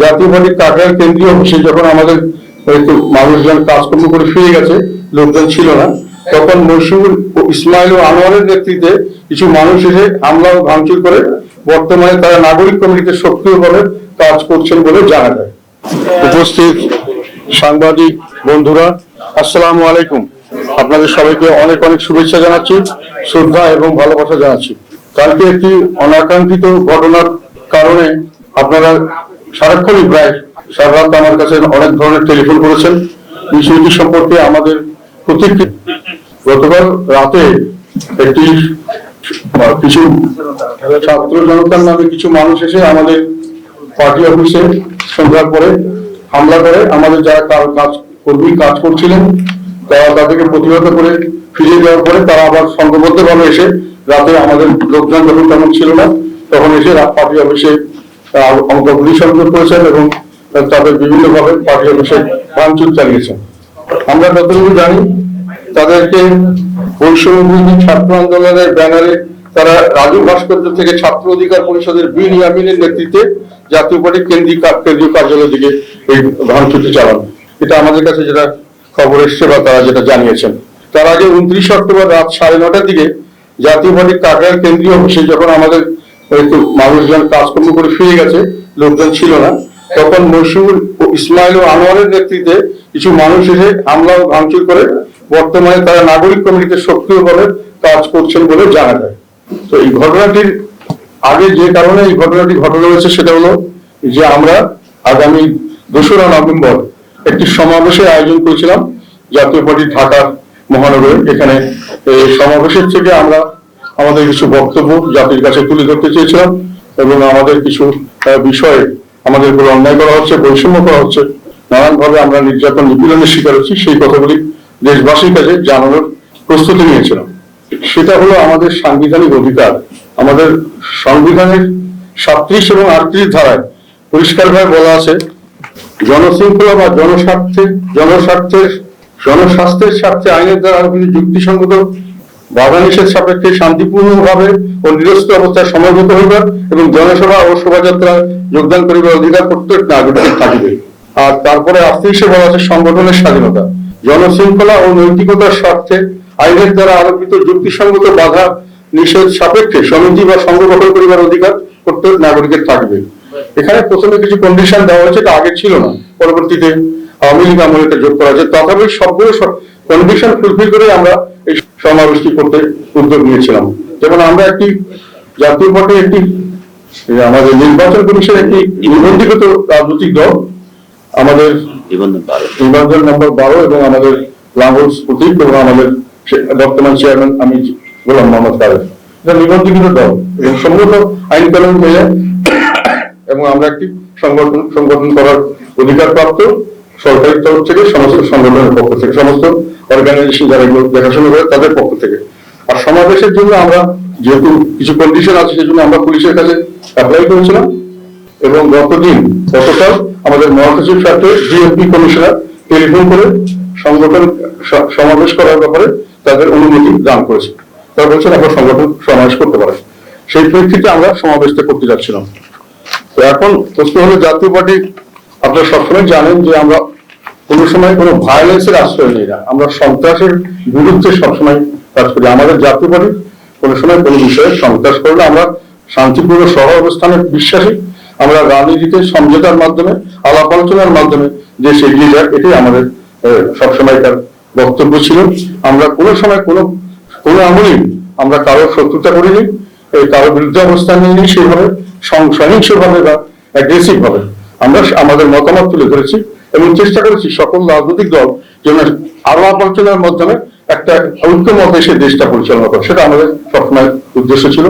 জাতীয় পার্টির কাকরাইল কেন্দ্রীয় অফিসে যখন আমাদের একটু মানুষজন কাজকর্ম করে ফিরে গেছে, লোকজন ছিল না, তখন মশিউর ইসমাইল ও আনোয়ারের নেতৃত্বে কিছু মানুষ এসে হামলা ও ভাঙচুর করে বর্তমানে তারা নাগরিক কমিটিতে সক্রিয়ভাবে কাজ করছেন বলে জানা যায়। উপস্থিত সাংবাদিক বন্ধুরা, আসসালামু আলাইকুম। আপনাদের সবাইকে অনেক অনেক শুভেচ্ছা জানাচ্ছি, শ্রদ্ধা এবং ভালোবাসা জানাচ্ছি। কালকে একটি অনাকাঙ্ক্ষিত ঘটনার কারণে আপনারা সারাক্ষণই প্রায় সারা রাত আমার কাছে অনেক ধরনের টেলিফোন করেছেন। বিষয়টি সম্পর্কে আমাদের প্রতিক্রিয়া। গতকাল রাতে একটি কিছু ছাত্র জনতার নামে কিছু মানুষ এসে আমাদের পার্টি অফিসে সন্ধ্যার পরে হামলা করে। আমাদের যারা কাজ কর্মী, কাজ করছিলেন, তারা তাদেরকে প্রতিহত করে ফিরিয়ে দেওয়ার পরে তারা আবার সংঘবদ্ধ ভাবে এসে রাতে আমাদের লোকজন যখন তেমন ছিল না, তখন এসে পার্টি অফিসে গুলি করেছেন এবং তাদের বিভিন্ন ভাবে পার্টি অফিসে ভাঙচুর চালিয়েছেন। আমরা যতটুকু জানি, তাদেরকে বৈষম্যবিরোধী ছাত্র আন্দোলনের ব্যানারে তারা রাজু ভাস্কর্য থেকে ছাত্র অধিকার পরিষদের বিন ইয়ামিনের নেতৃত্বে জাতীয় পার্টির কেন্দ্রীয় কেন্দ্রীয় কার্যালয়ের দিকে এই ভাঙচুরটি চালান। এটা আমাদের কাছে যেটা খবর এসছে বা তারা যেটা জানিয়েছেন। তার আগে উনত্রিশ অক্টোবর রাত সাড়ে নটার দিকে জাতীয় পার্টির কাকরাইল কেন্দ্রীয় অফিসে যখন আমাদের একটু মানুষজন কাজকর্ম করে ফিরে গেছে, লোকজন ছিল না। তখন ও ইসমাইল ও আনোয়ারের নেতৃত্বে কিছু মানুষ এসে হামলা ও ভাঙচুর করে, বর্তমানে তারা নাগরিক কমিটিতে সক্রিয়ভাবে কাজ করছেন বলে জানা যায়। তো এই ঘটনাটির আগে যে কারণে এই ঘটনাটি ঘটনা হয়েছে সেটা হলো যে আমরা আগামী দোসরা নভেম্বর একটি সমাবেশের আয়োজন করেছিলাম, জাতীয় পার্টি ঢাকার মহানগরে। এখানে সমাবেশের থেকে আমরা আমাদের কিছু বক্তব্য জাতির কাছে তুলে ধরতে চেয়েছিলাম এবং আমাদের কিছু বিষয়ে আমাদের উপর অন্যায় করা হচ্ছে, বৈষম্য করা হচ্ছে নানান ভাবে আমরা নির্যাতন নিপীড়নের শিকার হচ্ছি, সেই কথাগুলি দেশবাসীর কাছে জানানোর প্রস্তুতি নিয়েছিলাম। সেটা হলো আমাদের সাংবিধানিক অধিকার। আমাদের সংবিধানের সাত্রিশ এবং আটত্রিশ ধারায় পরিষ্কারভাবে বলা আছে, জনশৃঙ্খলা বা জনস্বার্থে, জনস্বার্থের, জনস্বাস্থ্যের স্বার্থে আইনের দ্বারা যুক্তিসঙ্গত বাধা নিষেধ সাপেক্ষে শান্তিপূর্ণভাবে ও নিরস্ত অবস্থায় সমবেত হইবার এবং জনসভা ও শোভাযাত্রায় যোগদান করিবার অধিকার প্রত্যেক নাগরিকের থাকিবে। আর তারপরে আটত্রিশে বলা আছে সংগঠনের স্বাধীনতা। জনশৃঙ্খলা ও নৈতিকতার স্বার্থে আইনের দ্বারা আরোপিত যুক্তিসঙ্গত বাধা নিষেধ সাপেক্ষে সমিতি বা সংঘ গঠন করিবার অধিকার প্রত্যেক নাগরিকের থাকবে। এখানে প্রথমে কিছু কন্ডিশন দেওয়া হয়েছে এটা আগে ছিল না। পরবর্তীতে আওয়ামী লীগ আমলে এটা যোগ করা হয়েছে। তথাপি সবগুলো কন্ডিশন ফুলফিল করে আমরা এই সমাবেশটি করতে উদ্যোগ নিয়েছিলাম। যেমন আমরা একটি জাতীয় পার্টি একটি আমাদের নির্বাচন কমিশন একটি নিবন্ধিত রাজনৈতিক দল আমাদের নিবন্ধন নম্বর বারো এবং আমাদের লাঙ্গলস প্রতীক এবং আমাদের বর্তমান চেয়ারম্যান আমি গোলাম মোহাম্মদ কাদের। এটা নিবন্ধিত দল। এবং সম্পূর্ণ আইন কানুন মেনে এবং আমরা একটি সংগঠন সংগঠন করার অধিকার প্রাপ্ত সরকারি তরফ থেকে, সমস্ত সংগঠনের পক্ষ থেকে, সমস্ত অর্গানাইজেশন যারা এগুলো দেখাশোনা করে তাদের পক্ষ থেকে। আর সমাবেশের জন্য আমরা যেহেতু কিছু কন্ডিশন আছে, সেজন্য আমরা পুলিশের কাছে অ্যাপ্লাই করেছিলাম। এবং গতদিন, গতকাল আমাদের মহাসচিব সাথে জিএমপি কমিশনার টেলিফোন করে সংগঠন সমাবেশ করার ব্যাপারে তাদের অনুমতি দান করেছে। তারা বলছেন আপনার সংগঠন সমাবেশ করতে পারে সেই প্রেক্ষিতে আমরা সমাবেশটা করতে যাচ্ছিলাম। তো এখন প্রশ্ন হলো, জাতীয় পার্টি, আপনারা সবসময় জানেন যে আমরা সময় কোনো ভায়োলেন্সের আশ্রয় নিই না আমরা সন্ত্রাসের বিরুদ্ধে সবসময় কাজ করি। আমাদের জাতীয় পার্টি কোনো সময় কোনো বিষয়ে সন্ত্রাস করলে আমরা শান্তিপূর্ণ সহ অবস্থানে বিশ্বাসী। আমরা রাজনীতিতে সমঝোতার মাধ্যমে, আলাপ আলোচনার মাধ্যমে দেশ এগিয়ে যায় এটাই আমাদের সবসময়কার বক্তব্য ছিল। আমরা কোনো সময় কোনো কোনো আমলেই আমরা কারোর শত্রুতা করিনি এই কারোর বিরুদ্ধে অবস্থান নিইনি। সেভাবে সহিংস ভাবে বা অ্যাগ্রেসিভ ভাবে আমরা আমাদের মতামত তুলে ধরেছি। এবং চেষ্টা করেছি সকল রাজনৈতিক দল যেন আরও আলোচনার মাধ্যমে একটা ঐক্যমত এসে দেশটা পরিচালনা করে। সেটা আমাদের সবসময় উদ্দেশ্য ছিল।